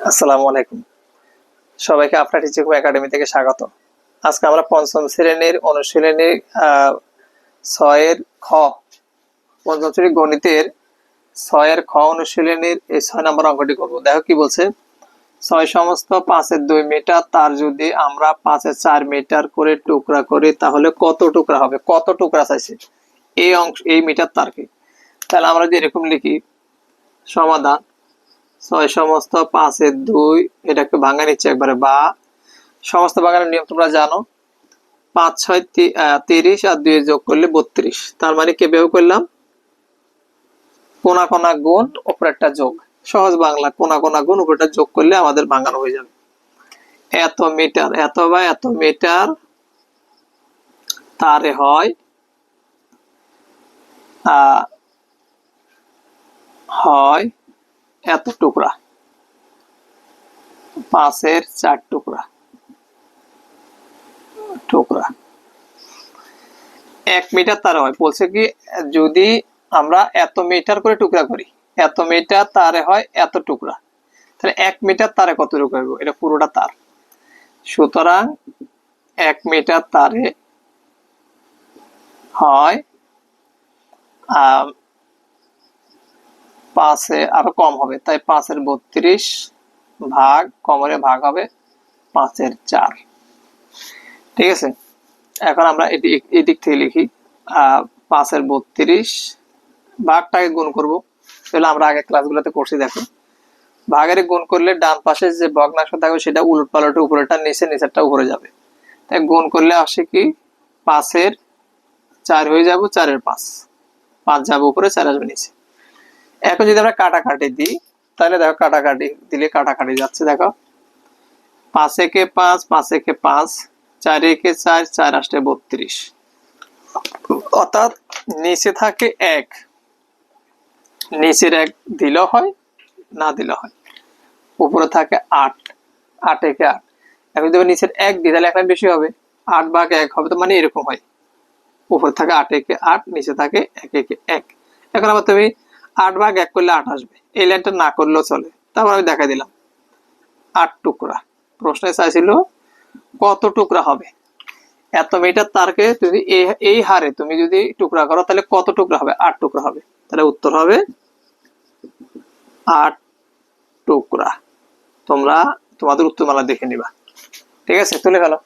আসসালামু আলাইকুম। সবাইকে আপনার টিচিং একাডেমি থেকে স্বাগত। আজকে আমরা পঞ্চম শ্রেণির অনুশীলনীর আহ, ছয়ের খ পঞ্চম শ্রেণির গণিতের ছয়ের খ অনুশীলনীর এই ছয় নম্বর অঙ্কটি করব। দেখো কি বলছে ছয় সমস্ত পাঁচের দুই মিটার তার যদি আমরা পাঁচের চার মিটার করে টুকরা করি তাহলে কত টুকরা হবে? কত টুকরা চাইছে? এই অংশ এই মিটার তারকে তাহলে আমরা যদি এরকম লিখি সমাধান ছয় সমস্ত, পাঁচের দুই, এটাকে ভাঙা নিচ্ছে একবারে, বা। সমস্ত ভাঙানোর নিয়ম তোমরা জানো। পাঁচ, ছয় তিরিশ আর দুই যোগ করলে বত্রিশ। তার মানে কে বেউ করলাম? কোনা কোনা গুণ উপরেরটা যোগ। সহজ বাংলা, কোনা কোনা গুণ উপরেরটা যোগ করলে আমাদের ভাঙানো হয়ে যাবে। এত মিটার, এত বা এত মিটার তারে হয় হয় এত টুকরা। চার টুকরা। টুকরা। এক মিটার তার হয়। বলছে কি, যদি আমরা এত মিটার করে টুকরা করি, এত মিটার তারে হয় এত টুকরা। তাহলে এক মিটার তারে কত টুকরা এটা পুরোটা তার। সুতরাং এক মিটার তারে হয় পাঁচে আরও কম হবে, তাই পাঁচের বত্রিশ ভাগ কমরে ভাগ হবে পাঁচের চার। ঠিক আছে? এখন আমরা এটি, এদিক থেকে লিখি পাঁচের বত্রিশ ভাগটাকে গুণ করব। তাহলে আমরা আগে ক্লাসগুলোতে করছি, দেখো। ভাগের গুণ করলে ডান পাশে যে ভগ্নাংশ থাকবে সেটা উলট পালটে উপরেটা নিচে নিচেরটা উপরে যাবে। তাই গুণ করলে আসে কি? পাঁচের চার হয়ে যাব, চারের পাঁচ। পাঁচ যাবে উপরে, চার আসবে নিচে। এখন যদি আমরা কাটাকাটি দিই, তাহলে দেখো কাটাকাটি দিলে কাটাকাটি যাচ্ছে, দেখো। পাঁচ একে পাঁচ পাঁচ একে পাঁচ, চার একে চার চার আষ্টে বত্রিশ। অর্থাৎ নিচে থাকে এক। নিচের এক দিলেও হয়, না দিলেও হয়। উপরে থাকে আট আট একে আট। এখন যদি নিচের এক দিই, তাহলে একটা বেশি হবে। আট ভাগ এক হবে, তো মানে এরকম হয়। উপরে থাকে আট একে আট, নিচে থাকে এক একে এক। এখন আবার তুমি আট ভাগ এক করলে আট আসবে। এই লাইনটা না করলেও চলে। তারপর আমি দেখাই দিলাম। আট টুকরা। প্রশ্নে চাইছিল কত টুকরা হবে? এত মিটার তারকে যদি এই- এই হারে তুমি যদি টুকরা করো, তাহলে কত টুকরা হবে? আট টুকরা হবে। তাহলে উত্তর হবে আট টুকরা। তোমরা তোমাদের উত্তরমালা দেখে নিবা। ঠিক আছে? তুলে ফেলো।